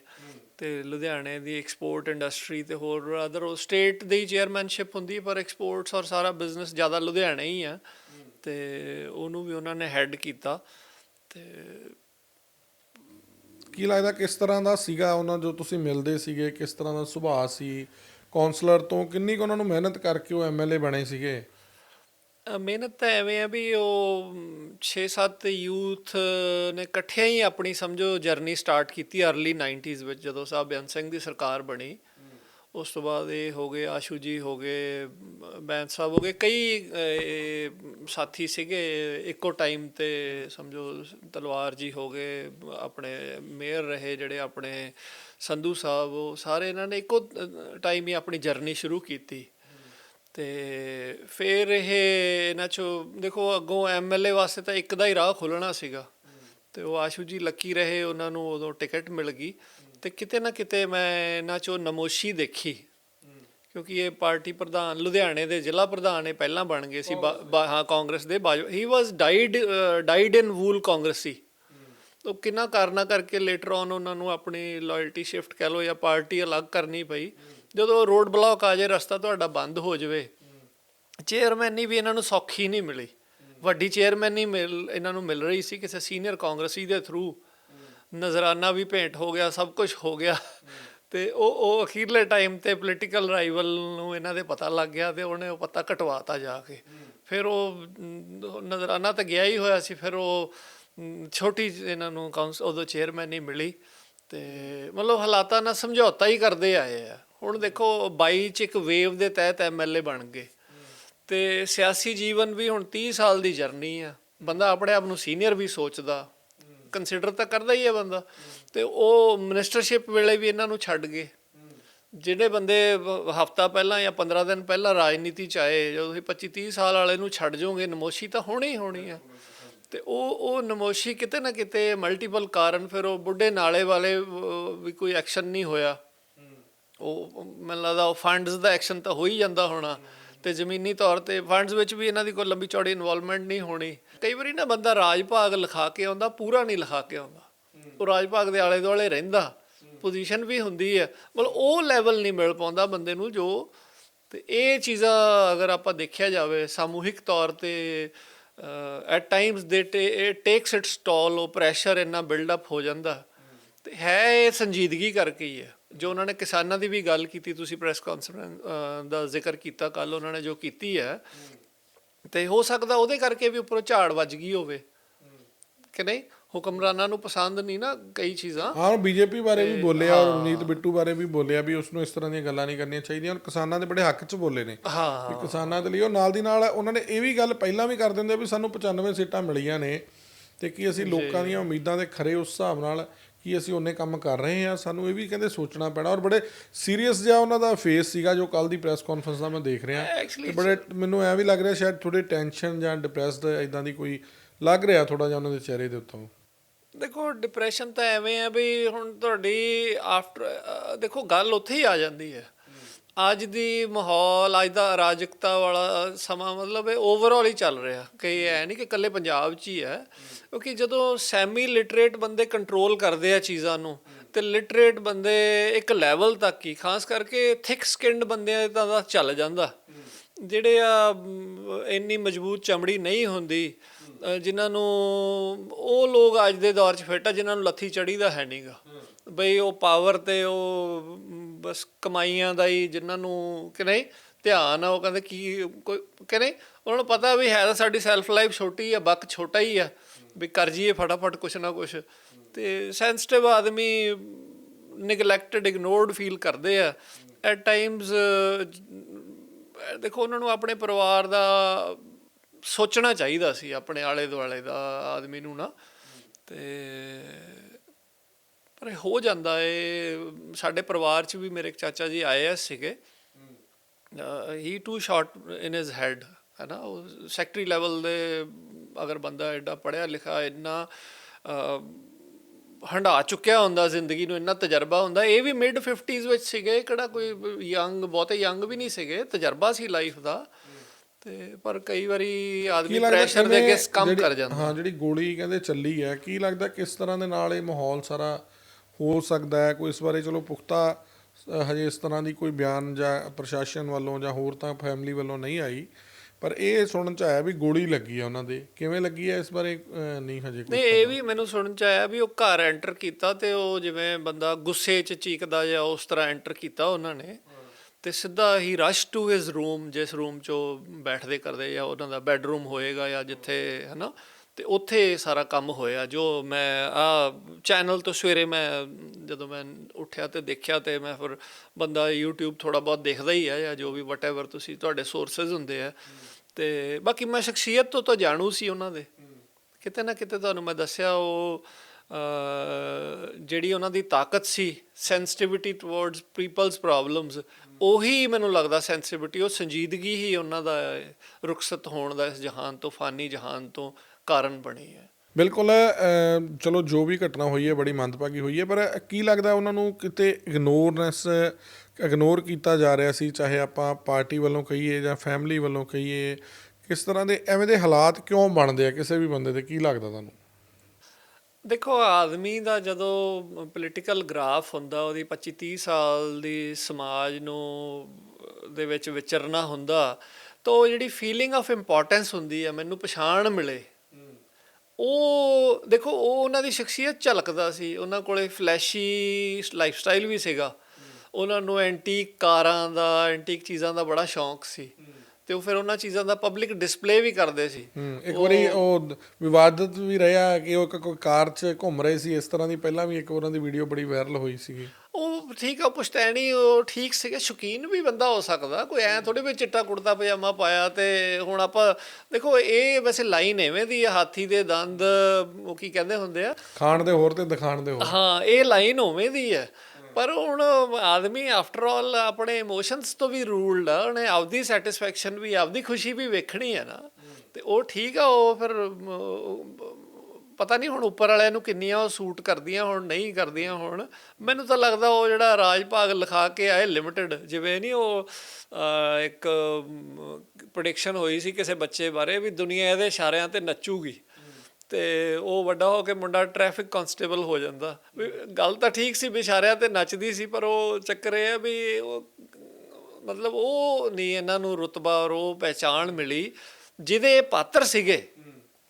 ਤੇ ਲੁਧਿਆਣੇ ਦੀ ਐਕਸਪੋਰਟ ਇੰਡਸਟਰੀ ਤੇ ਹੋਰ ਅਦਰ ਉਹ ਸਟੇਟ ਦੀ ਚੇਅਰਮੈਨਸ਼ਿਪ ਹੁੰਦੀ ਪਰ ਐਕਸਪੋਰਟਸ ਔਰ ਸਾਰਾ ਬਿਜ਼ਨਸ ਜ਼ਿਆਦਾ ਲੁਧਿਆਣੇ ਹੀ ਆ। ਤੇ ਉਹਨੂੰ ਵੀ ਉਹਨਾਂ ਨੇ ਹੈੱਡ ਕੀਤਾ। ਤੇ ਕੀ ਲੱਗਦਾ ਕਿਸ ਤਰ੍ਹਾਂ ਦਾ ਸੀਗਾ ਉਹਨਾਂ ਜੋ ਤੁਸੀਂ ਮਿਲਦੇ ਸੀਗੇ, ਕਿਸ ਤਰ੍ਹਾਂ ਦਾ ਸੁਭਾਅ ਸੀ? ਕਾਉਂਸਲਰ ਤੋਂ ਕਿੰਨੀ ਕੁ ਉਹਨਾਂ ਨੂੰ ਮਿਹਨਤ ਕਰਕੇ ਉਹ ਐਮਐਲਏ ਬਣੇ ਸੀਗੇ? ਮਿਹਨਤ ਤਾਂ ਐਵੇਂ ਆ ਵੀ ਉਹ 6-7 ਯੂਥ ਨੇ ਇਕੱਠਿਆਂ ਹੀ ਆਪਣੀ ਸਮਝੋ ਜਰਨੀ ਸਟਾਰਟ ਕੀਤੀ ਅਰਲੀ 90s ਵਿੱਚ, ਜਦੋਂ ਸਾਹਿਬ ਬੇਅੰਤ ਸਿੰਘ ਦੀ ਸਰਕਾਰ ਬਣੀ। ਉਸ ਤੋਂ ਬਾਅਦ ਇਹ ਹੋ ਗਏ, ਆਸ਼ੂ ਜੀ ਹੋ ਗਏ ਬੈਂਸ ਸਾਹਿਬ ਹੋ ਗਏ, ਕਈ ਸਾਥੀ ਸੀਗੇ, ਇੱਕੋ ਟਾਈਮ ਤੇ ਸਮਝੋ ਤਲਵਾਰ ਜੀ ਹੋ ਗਏ, ਆਪਣੇ ਮੇਅਰ ਰਹੇ ਜਿਹੜੇ ਆਪਣੇ ਸੰਧੂ ਸਾਹਿਬ, ਉਹ ਸਾਰੇ ਇਹਨਾਂ ਨੇ ਇੱਕੋ ਟਾਈਮ ਹੀ ਆਪਣੀ ਜਰਨੀ ਸ਼ੁਰੂ ਕੀਤੀ। ਤੇ ਫਿਰ ਇਹ ਇਹਨਾਂ ਚੋਂ, ਦੇਖੋ ਅੱਗੋਂ ਐਮਐਲਏ ਵਾਸਤੇ ਤਾਂ ਇੱਕ ਦਾ ਹੀ ਰਾਹ ਖੋਲਣਾ ਸੀਗਾ। ਤੇ ਉਹ ਆਸ਼ੂ ਜੀ ਲੱਕੀ ਰਹੇ, ਉਹਨਾਂ ਨੂੰ ਉਦੋਂ ਟਿਕਟ ਮਿਲ ਗਈ। ਤੇ ਕਿਤੇ ਨਾ ਕਿਤੇ ਮੈਂ ਇਹਨਾਂ ਚੋਂ ਨਮੋਸ਼ੀ ਦੇਖੀ। ਕਿਉਂਕਿ ਇਹ ਪਾਰਟੀ ਪ੍ਰਧਾਨ, ਲੁਧਿਆਣੇ ਦੇ ਜ਼ਿਲ੍ਹਾ ਪ੍ਰਧਾਨ ਇਹ ਪਹਿਲਾਂ ਬਣ ਗਏ ਸੀ। ਬਾ- ਹਾਂ, ਕਾਂਗਰਸ ਦੇ ਬਾਜੋ ਹੀ was dyed dyed in wool ਕਾਂਗਰਸੀ। ਉਹ ਕਿੰਨਾ ਕਾਰਨਾ ਕਰਕੇ ਲੇਟਰ ਔਨ ਉਹਨਾਂ ਨੂੰ ਆਪਣੀ ਲਾਇਲਟੀ ਸ਼ਿਫਟ ਕਹਿ ਲਓ ਜਾਂ ਪਾਰਟੀ ਅਲੱਗ ਕਰਨੀ ਪਈ। ਜਦੋਂ ਰੋਡ ਬਲੌਕ ਆ ਜਾਏ, ਰਸਤਾ ਤੁਹਾਡਾ ਬੰਦ ਹੋ ਜਾਵੇ ਚੇਅਰਮੈਨੀ ਵੀ ਇਹਨਾਂ ਨੂੰ ਸੌਖੀ ਨਹੀਂ ਮਿਲੀ। ਵੱਡੀ ਚੇਅਰਮੈਨੀ ਮਿਲ, ਇਹਨਾਂ ਨੂੰ ਮਿਲ ਰਹੀ ਸੀ ਕਿਸੇ ਸੀਨੀਅਰ ਕਾਂਗਰਸੀ ਦੇ ਥਰੂ ਨਜ਼ਰਾਨਾ ਵੀ ਭੇਂਟ ਹੋ ਗਿਆ, ਸਭ ਕੁਝ ਹੋ ਗਿਆ। ਤੇ ਉਹ ਉਹ ਅਖੀਰਲੇ ਟਾਈਮ ਤੇ ਪੋਲੀਟੀਕਲ ਰਾਈਵਲ ਨੂੰ ਇਹਨਾਂ ਦੇ ਪਤਾ ਲੱਗ ਗਿਆ ਤੇ ਉਹਨੇ ਉਹ ਪਤਾ ਕਟਵਾਤਾ ਜਾ ਕੇ। ਫਿਰ ਉਹ ਨਜ਼ਰਾਨਾ ਤਾਂ ਗਿਆ ਹੀ ਹੋਇਆ ਸੀ, ਫਿਰ ਉਹ ਛੋਟੀ ਇਹਨਾਂ ਨੂੰ ਕਾਉਂਸਲ ਉਦੋਂ ਚੇਅਰਮੈਨ ਹੀ ਮਿਲੀ। ਤੇ ਮਤਲਬ ਹਾਲਾਤਾਂ ਨਾਲ ਸਮਝੌਤਾ ਹੀ ਕਰਦੇ ਆਏ ਆ। ਹੁਣ ਦੇਖੋ 22 ਚ ਇੱਕ ਵੇਵ ਦੇ ਤਹਿਤ ਐਮਐਲਏ ਬਣ ਗਏ। ਤੇ ਸਿਆਸੀ ਜੀਵਨ ਵੀ ਹੁਣ 30 ਸਾਲ ਦੀ ਜਰਨੀ ਆ। ਬੰਦਾ ਆਪਣੇ ਆਪ ਨੂੰ ਸੀਨੀਅਰ ਵੀ ਸੋਚਦਾ। ਕੰਸੀਡਰ ਤਾਂ ਕਰਦਾ ਹੀ ਹੈ ਬੰਦਾ। ਤੇ ਉਹ ਮਿਨਿਸਟਰਸ਼ਿਪ ਵੇਲੇ ਵੀ ਇਹਨਾਂ ਨੂੰ ਛੱਡ ਗਏ। ਜਿਹੜੇ ਬੰਦੇ ਹਫਤਾ ਪਹਿਲਾਂ ਜਾਂ 15 ਦਿਨ ਪਹਿਲਾਂ ਰਾਜਨੀਤੀ ਚ ਆਏ, ਜਦੋਂ ਤੁਸੀਂ 25 30 ਸਾਲ ਵਾਲੇ ਨੂੰ ਛੱਡ ਜਾਓਗੇ, ਨਮੋਸ਼ੀ ਤਾਂ ਹੋਣੀ ਹੋਣੀ ਆ। ਤੇ ਉਹ ਉਹ ਨਮੋਸ਼ੀ ਕਿਤੇ ਨਾ ਕਿਤੇ ਮਲਟੀਪਲ ਕਾਰਨ ਫਿਰ ਉਹ ਬੁੱਢੇ ਨਾਲੇ ਵਾਲੇ ਵੀ ਕੋਈ ਐਕਸ਼ਨ ਨਹੀਂ ਹੋਇਆ। ਉਹ ਮੈਨੂੰ ਲੱਗਦਾ ਉਹ ਫੰਡਸ ਦਾ ਐਕਸ਼ਨ ਤਾਂ ਹੋ ਹੀ ਜਾਂਦਾ ਹੋਣਾ। ਤੇ ਜ਼ਮੀਨੀ ਤੌਰ ਤੇ ਫੰਡਸ ਵਿੱਚ ਵੀ ਇਹਨਾਂ ਦੀ ਕੋਈ ਲੰਬੀ ਚੌੜੀ ਇਨਵੋਲਵਮੈਂਟ ਨਹੀਂ ਹੋਣੀ। ਕਈ ਵਾਰੀ ਨਾ ਬੰਦਾ ਰਾਜ ਭਾਗ ਲਿਖਾ ਕੇ ਆਉਂਦਾ, ਪੂਰਾ ਨਹੀਂ ਲਿਖਾ ਕੇ ਆਉਂਦਾ। ਉਹ ਰਾਜ ਭਾਗ ਦੇ ਆਲੇ ਦੁਆਲੇ ਰਹਿੰਦਾ। ਪੋਜੀਸ਼ਨ ਵੀ ਹੁੰਦੀ ਹੈ। ਮਤਲਬ ਉਹ ਲੈਵਲ ਨਹੀਂ ਮਿਲ ਪਾਉਂਦਾ ਬੰਦੇ ਨੂੰ ਜੋ ਤੇ ਇਹ ਚੀਜ਼ਾਂ ਅਗਰ ਆਪਾਂ ਦੇਖਿਆ ਜਾਵੇ ਸਮੂਹਿਕ ਤੌਰ ਤੇ at times they takes its toll ਉਹ ਪ੍ਰੈਸ਼ਰ ਇੰਨਾ ਬਿਲਡ ਅਪ ਹੋ ਜਾਂਦਾ। ਤੇ ਹੈ ਇਹ ਸੰਜੀਦਗੀ ਕਰਕੇ ਹੀ ਹੈ। ਜੋ ਉਹਨਾਂ ਨੇ ਕਿਸਾਨਾਂ ਦੀ ਵੀ ਗੱਲ ਕੀਤੀ ਤੁਸੀਂ ਪ੍ਰੈਸ ਕਾਨਫਰੰਸ ਦਾ ਜ਼ਿਕਰ ਕੀਤਾ ਕੱਲ ਉਹਨਾਂ ਨੇ ਜੋ ਕੀਤੀ ਹੈ ਤੇ ਹੋ ਸਕਦਾ ਉਹਦੇ ਕਰਕੇ ਵੀ ਉੱਪਰੋਂ ਝਾੜ ਵੱਜ ਗਈ ਹੋਵੇ। ਕਿ ਨਹੀਂ? ਹੁਕਮਰਾਨਾਂ ਨੂੰ ਪਸੰਦ ਨਹੀਂ ਨਾ ਕਈ ਚੀਜ਼ਾਂ। ਹਾਂ ਬੀਜੇਪੀ ਬਾਰੇ ਵੀ ਬੋਲਿਆ ਔਰ ਰਣਜੀਤ ਬਿੱਟੂ ਬਾਰੇ ਵੀ ਬੋਲਿਆ ਵੀ ਉਸ ਨੂੰ ਇਸ ਤਰ੍ਹਾਂ ਦੀਆਂ ਗੱਲਾਂ ਨਹੀਂ ਕਰਨੀਆਂ ਚਾਹੀਦੀਆਂ। ਔਰ ਕਿਸਾਨਾਂ ਦੇ ਬੜੇ ਹੱਕ 'ਚ ਬੋਲੇ ਨੇ। ਹਾਂ ਕਿਸਾਨਾਂ ਦੇ ਲਈ ਉਹ ਨਾਲ ਦੀ ਨਾਲ ਉਹਨਾਂ ਨੇ ਇਹ ਵੀ ਗੱਲ ਪਹਿਲਾਂ ਵੀ ਕਰ ਦਿੰਦੇ ਵੀ ਸਾਨੂੰ 95 ਸੀਟਾਂ ਮਿਲੀਆਂ ਨੇ ਤੇ ਕੀ ਅਸੀਂ ਲੋਕਾਂ ਦੀਆਂ ਉਮੀਦਾਂ ਦੇ ਖਰੇ ਉਸ ਹਿਸਾਬ ਨਾਲ ਕੀ ਅਸੀਂ ਉਹਨੇ ਕੰਮ ਕਰ ਰਹੇ ਹਾਂ ਸਾਨੂੰ ਇਹ ਵੀ ਕਹਿੰਦੇ ਸੋਚਣਾ ਪੈਣਾ। ਔਰ ਬੜੇ ਸੀਰੀਅਸ ਜਿਹਾ ਉਹਨਾਂ ਦਾ ਫੇਸ ਸੀਗਾ ਜੋ ਕੱਲ ਦੀ ਪ੍ਰੈਸ ਕਾਨਫਰੰਸ ਦਾ ਮੈਂ ਦੇਖ ਰਿਹਾ। ਤੇ ਬੜੇ ਮੈਨੂੰ ਐ ਵੀ ਲੱਗ ਰਿਹਾ ਸ਼ਾਇਦ ਥੋੜੇ ਟੈਨਸ਼ਨ ਜਾਂ ਡਿਪਰੈਸਡ ਇਦਾਂ ਦੀ ਕੋਈ ਲੱਗ ਰਿਹਾ ਥੋੜਾ ਜਿਹਾ ਉਹਨਾਂ ਦੇ ਚਿਹਰੇ ਦੇ ਉੱਤੋਂ। ਦੇਖੋ ਡਿਪਰੈਸ਼ਨ ਤਾਂ ਐਵੇਂ ਆ ਵੀ ਹੁਣ ਤੁਹਾਡੀ ਆਫਟਰ ਦੇਖੋ ਗੱਲ ਉੱਥੇ ਹੀ ਆ ਜਾਂਦੀ ਹੈ। ਅੱਜ ਦੀ ਮਾਹੌਲ ਅੱਜ ਦਾ ਅਰਾਜਕਤਾ ਵਾਲਾ ਸਮਾਂ ਮਤਲਬ ਇਹ ਓਵਰਆਲ ਹੀ ਚੱਲ ਰਿਹਾ ਕਿ ਐ ਨਹੀਂ ਕਿ ਇਕੱਲੇ ਪੰਜਾਬ 'ਚ ਹੀ ਹੈ। ਕਿਉਂਕਿ ਜਦੋਂ ਸੈਮੀ ਲਿਟਰੇਟ ਬੰਦੇ ਕੰਟਰੋਲ ਕਰਦੇ ਆ ਚੀਜ਼ਾਂ ਨੂੰ ਤੇ ਲਿਟਰੇਟ ਬੰਦੇ ਇੱਕ ਲੈਵਲ ਤੱਕ ਹੀ ਖਾਸ ਕਰਕੇ ਥਿਕ ਸਕਿੰਡ ਬੰਦਿਆਂ ਦਾ ਚੱਲ ਜਾਂਦਾ। ਜਿਹੜੇ ਆ ਇੰਨੀ ਮਜ਼ਬੂਤ ਚਮੜੀ ਨਹੀਂ ਹੁੰਦੀ ਅ, ਜਿਨ੍ਹਾਂ ਨੂੰ ਉਹ ਲੋਕ ਅੱਜ ਦੇ ਦੌਰ 'ਚ ਫਿੱਟ ਆ ਜਿਨ੍ਹਾਂ ਨੂੰ ਲੱਥੀ ਚੜੀ ਦਾ ਹੈ ਨਹੀਂਗਾ ਬਈ ਉਹ ਪਾਵਰ ਤੇ ਉਹ ਬਸ ਕਮਾਈਆਂ ਦਾ ਹੀ ਜਿਨ੍ਹਾਂ ਨੂੰ ਕਿ ਨਹੀਂ ਧਿਆਨ ਆ, ਉਹ ਕਹਿੰਦੇ ਕੀ ਕੋਈ ਕਿ ਨਹੀਂ ਉਹਨਾਂ ਨੂੰ ਪਤਾ ਵੀ ਹੈ ਤਾਂ ਸਾਡੀ ਸੈਲਫ ਲਾਈਫ ਛੋਟੀ ਆ, ਬੱਕ ਛੋਟਾ ਹੀ ਆ, ਵੀ ਕਰ ਜੀਏ ਫਟਾਫਟ ਕੁਛ ਨਾ ਕੁਛ। ਤੇ ਸੈਂਸਿਟਿਵ ਆਦਮੀ ਨਿਗਲੈਕਟਡ ਇਗਨੋਰਡ ਫੀਲ ਕਰਦੇ ਆ। ਐਟ ਟਾਈਮਸ ਦੇਖੋ ਉਹਨਾਂ ਨੂੰ ਆਪਣੇ ਪਰਿਵਾਰ ਦਾ ਸੋਚਣਾ ਚਾਹੀਦਾ ਸੀ, ਆਪਣੇ ਆਲੇ ਦੁਆਲੇ ਦਾ ਆਦਮੀ ਨੂੰ ਨਾ। ਤੇ ਪਰ ਹੋ ਜਾਂਦਾ ਏ। ਸਾਡੇ ਪਰਿਵਾਰ 'ਚ ਵੀ ਮੇਰੇ ਇੱਕ ਚਾਚਾ ਜੀ ਆਈਐਸ ਸੀਗੇ। He too short in his head ਹੈ ਨਾ ਉਹ ਸੈਕਟਰੀ ਲੈਵਲ ਦੇ ਅਗਰ ਬੰਦਾ ਐਡਾ ਪੜਿਆ ਲਿਖਾ ਇੰਨਾ ਹੰਢਾ ਚੁੱਕਿਆ ਹੁੰਦਾ ਜ਼ਿੰਦਗੀ ਨੂੰ ਇੰਨਾ ਤਜਰਬਾ ਹੁੰਦਾ। ਇਹ ਵੀ ਮਿਡ 50s ਵਿੱਚ ਸੀਗੇ ਕਿਹੜਾ ਕੋਈ ਯੰਗ ਬਹੁਤੇ ਯੰਗ ਵੀ ਨਹੀਂ ਸੀਗੇ ਤਜਰਬਾ ਸੀ ਲਾਈਫ ਦਾ। ਤੇ ਪਰ ਕਈ ਵਾਰੀ ਆਦਮੀ ਪ੍ਰੈਸ਼ਰ ਦੇ ਅੱਗੇ ਕੰਮ ਕਰ ਜਾਂਦਾ। ਹਾਂ ਜਿਹੜੀ ਗੋਲੀ ਕਹਿੰਦੇ ਚੱਲੀ ਹੈ ਕੀ ਲੱਗਦਾ ਕਿਸ ਤਰ੍ਹਾਂ ਦੇ ਨਾਲ ਇਹ ਮਾਹੌਲ ਸਾਰਾ ਹੋ ਸਕਦਾ ਹੈ। ਕੋਈ ਇਸ ਬਾਰੇ ਚਲੋ ਪੁਖਤਾ ਹਜੇ ਇਸ ਤਰ੍ਹਾਂ ਦੀ ਕੋਈ ਬਿਆਨ ਜਾਂ ਪ੍ਰਸ਼ਾਸਨ ਵੱਲੋਂ ਜਾਂ ਹੋਰ ਤਾਂ ਫੈਮਿਲੀ ਵੱਲੋਂ ਨਹੀਂ ਆਈ। ਪਰ ਇਹ ਸੁਣਨ ਚ ਆਇਆ ਵੀ ਗੋਲੀ ਲੱਗੀ ਹੈ ਉਹਨਾਂ ਦੇ। ਕਿਵੇਂ ਲੱਗੀ ਹੈ ਇਸ ਬਾਰੇ ਨਹੀਂ ਹਜੇ ਕੋਈ ਨਹੀਂ ਇਹ ਵੀ ਮੈਨੂੰ ਸੁਣਨ ਚ ਆਇਆ ਵੀ ਉਹ ਘਰ ਐਂਟਰ ਕੀਤਾ ਤੇ ਉਹ ਜਿਵੇਂ ਬੰਦਾ ਗੁੱਸੇ 'ਚ ਚੀਕਦਾ ਜਾਂ ਉਸ ਤਰ੍ਹਾਂ ਐਂਟਰ ਕੀਤਾ ਉਹਨਾਂ ਨੇ। ਤੇ ਸਿੱਧਾ ਹੀ ਰਸ਼ ਟੂ ਹਿਸ ਰੂਮ ਜਿਸ ਰੂਮ 'ਚ ਉਹ ਬੈਠਦੇ ਕਰਦੇ ਜਾਂ ਉਹਨਾਂ ਦਾ ਬੈੱਡਰੂਮ ਹੋਏਗਾ ਜਾਂ ਜਿੱਥੇ ਹਨਾ ਤੇ ਉੱਥੇ ਸਾਰਾ ਕੰਮ ਹੋਇਆ, ਜੋ ਮੈਂ, ਆ ਚੈਨਲ ਤੋਂ ਸਵੇਰੇ ਮੈਂ ਜਦੋਂ ਮੈਂ ਉੱਠਿਆ ਤੇ ਦੇਖਿਆ ਤੇ ਮੈਂ ਫਿਰ ਬੰਦਾ YouTube ਥੋੜਾ ਬਹੁਤ ਦੇਖਦਾ ਹੀ ਹੈ ਜਾਂ ਜੋ ਵੀ ਵਟਐਵਰ ਤੁਸੀਂ ਤੁਹਾਡੇ ਸੋਰਸਸ ਹੁੰਦੇ ਆ। ਤੇ ਬਾਕੀ ਮੈਂ ਸ਼ਖਸੀਅਤ ਤੋਂ ਤਾਂ ਜਾਣੂ ਸੀ ਉਹਨਾਂ ਦੇ। ਕਿਤੇ ਨਾ ਕਿਤੇ ਤੁਹਾਨੂੰ ਮੈਂ ਦੱਸਿਆ ਉਹ ਜਿਹੜੀ ਉਹਨਾਂ ਦੀ ਤਾਕਤ ਸੀ ਸੈਂਸਿਟਿਵਿਟੀ ਟੁਵਰਡਸ ਪੀਪਲਸ ਪ੍ਰੋਬਲਮਸ ਉਹੀ ਮੈਨੂੰ ਲੱਗਦਾ ਸੈਂਸਿਟਿਵਿਟੀ ਉਹ ਸੰਜੀਦਗੀ ਹੀ ਉਹਨਾਂ ਦਾ ਰੁਖਸਤ ਹੋਣ ਦਾ ਇਸ ਜਹਾਨ ਤੋਂ, ਫਾਨੀ ਜਹਾਨ ਤੋਂ ਕਾਰਨ ਬਣੀ ਹੈ ਬਿਲਕੁਲ ਚਲੋ ਜੋ ਵੀ ਘਟਨਾ ਹੋਈ ਹੈ ਬੜੀ ਮੰਦਭਾਗੀ ਹੋਈ ਹੈ ਪਰ ਕੀ ਲੱਗਦਾ ਉਹਨਾਂ ਨੂੰ ਕਿਤੇ ਇਗਨੋਰਨੈਸ ਇਗਨੋਰ ਕੀਤਾ ਜਾ ਰਿਹਾ ਸੀ ਚਾਹੇ ਆਪਾਂ ਪਾਰਟੀ ਵੱਲੋਂ ਕਹੀਏ ਜਾਂ ਫੈਮਿਲੀ ਵੱਲੋਂ ਕਹੀਏ ਕਿਸ ਤਰ੍ਹਾਂ ਦੇ ਐਵੇਂ ਦੇ ਹਾਲਾਤ ਕਿਉਂ ਬਣਦੇ ਆ ਕਿਸੇ ਵੀ ਬੰਦੇ ਦੇ ਕੀ ਲੱਗਦਾ ਤੁਹਾਨੂੰ? ਦੇਖੋ ਆਦਮੀ ਦਾ ਜਦੋਂ ਪੋਲੀਟੀਕਲ ਗ੍ਰਾਫ ਹੁੰਦਾ ਉਹਦੀ 25 30 ਸਾਲ ਦੀ ਸਮਾਜ ਨੂੰ ਦੇ ਵਿੱਚ ਵਿਚਰਨਾ ਹੁੰਦਾ ਤਾਂ ਉਹ ਜਿਹੜੀ ਫੀਲਿੰਗ ਆਫ ਇੰਪੋਰਟੈਂਸ ਹੁੰਦੀ ਹੈ ਮੈਨੂੰ ਪਛਾਣ ਮਿਲੇ। ਉਹ ਦੇਖੋ ਉਹ ਉਹਨਾਂ ਦੀ ਸ਼ਖਸੀਅਤ ਝਲਕਦਾ ਸੀ। ਉਹਨਾਂ ਕੋਲੇ ਫਲੈਸ਼ੀ ਲਾਈਫ ਸਟਾਈਲ ਵੀ ਸੀਗਾ। ਉਹਨਾਂ ਨੂੰ ਐਂਟੀਕ ਕਾਰਾਂ ਦਾ ਐਂਟੀਕ ਚੀਜ਼ਾਂ ਦਾ ਬੜਾ ਸ਼ੌਂਕ ਸੀ। ਤੇ ਉਹ ਫਿਰ ਉਹਨਾਂ ਚੀਜ਼ਾਂ ਦਾ ਪਬਲਿਕ ਡਿਸਪਲੇ ਵੀ ਕਰਦੇ ਸੀ। ਇੱਕ ਵਾਰੀ ਉਹ ਵਿਵਾਦਤ ਵੀ ਰਿਹਾ ਕਿ ਉਹ ਕੋਈ ਕਾਰ 'ਚ ਘੁੰਮ ਰਹੇ ਸੀ। ਇਸ ਤਰ੍ਹਾਂ ਦੀ ਪਹਿਲਾਂ ਵੀ ਇੱਕ ਉਹਨਾਂ ਦੀ ਵੀਡੀਓ ਬੜੀ ਵਾਇਰਲ ਹੋਈ ਸੀਗੀ। ਠੀਕ ਆ ਪੁਸ਼ਤੈਨੀ ਉਹ ਠੀਕ ਸੀਗਾ। ਸ਼ੌਕੀਨ ਵੀ ਬੰਦਾ ਹੋ ਸਕਦਾ। ਕੋਈ ਐ ਥੋੜੀ ਵੀ ਚਿੱਟਾ ਕੁੜਤਾ ਪਜਾਮਾ ਪਾਇਆ ਤੇ ਹੁਣ ਆਪਾਂ ਦੇਖੋ ਇਹ ਵੈਸੇ ਲਾਈਨ ਐਵੇਂ ਦੀ ਆ ਹਾਥੀ ਦੇ ਦੰਦ ਉਹ ਕੀ ਕਹਿੰਦੇ ਹੁੰਦੇ ਆ? ਖਾਣ ਦੇ ਹੋਰ ਤੇ ਦਿਖਾਣ ਦੇ ਹੋਰ। ਹਾਂ ਇਹ ਲਾਈਨ ਉਵੇਂ ਦੀ ਹੈ ਪਰ ਹੁਣ ਆਦਮੀ ਆਫਟਰ ਆਲ ਆਪਣੇ ਇਮੋਸ਼ਨਸ ਤੋਂ ਵੀ ਰੂਲਡ ਆ। ਉਹਨੇ ਆਪਦੀ ਸੈਟੀਸਫੈਕਸ਼ਨ ਵੀ ਆਪਦੀ ਖੁਸ਼ੀ ਵੀ ਵੇਖਣੀ ਹੈ ਨਾ। ਤੇ ਉਹ ਠੀਕ ਆ ਉਹ ਫਿਰ ਪਤਾ ਨਹੀਂ ਹੁਣ ਉੱਪਰ ਵਾਲਿਆਂ ਨੂੰ ਕਿੰਨੀਆਂ ਉਹ ਸੂਟ ਕਰਦੀਆਂ ਹੁਣ, ਨਹੀਂ ਕਰਦੀਆਂ ਹੁਣ। ਮੈਨੂੰ ਤਾਂ ਲੱਗਦਾ ਉਹ ਜਿਹੜਾ ਰਾਜ ਭਾਗ ਲਿਖਾ ਕੇ ਆਏ ਲਿਮਟਿਡ ਜਿਵੇਂ ਨਹੀਂ ਉਹ ਇੱਕ ਪ੍ਰੈਡਿਕਸ਼ਨ ਹੋਈ ਸੀ ਕਿਸੇ ਬੱਚੇ ਬਾਰੇ ਵੀ ਦੁਨੀਆ ਇਹਦੇ ਇਸ਼ਾਰਿਆਂ ਤੇ ਨੱਚੂਗੀ। ਤੇ ਉਹ ਵੱਡਾ ਹੋ ਕੇ ਮੁੰਡਾ ਟ੍ਰੈਫਿਕ ਕਨਸਟੇਬਲ ਹੋ ਜਾਂਦਾ। ਵੀ ਗੱਲ ਤਾਂ ਠੀਕ ਸੀ ਵਿਚਾਰਿਆਂ ਤੇ ਨੱਚਦੀ ਸੀ, ਪਰ ਉਹ ਚੱਕਰ ਇਹ ਆ ਵੀ ਉਹ, ਮਤਲਬ ਉਹ ਨਹੀਂ ਇਹਨਾਂ ਨੂੰ ਰੁਤਬਾ ਔਰ ਉਹ ਪਹਿਚਾਣ ਮਿਲੀ, ਜਿਹਦੇ ਪਾਤਰ ਸੀਗੇ।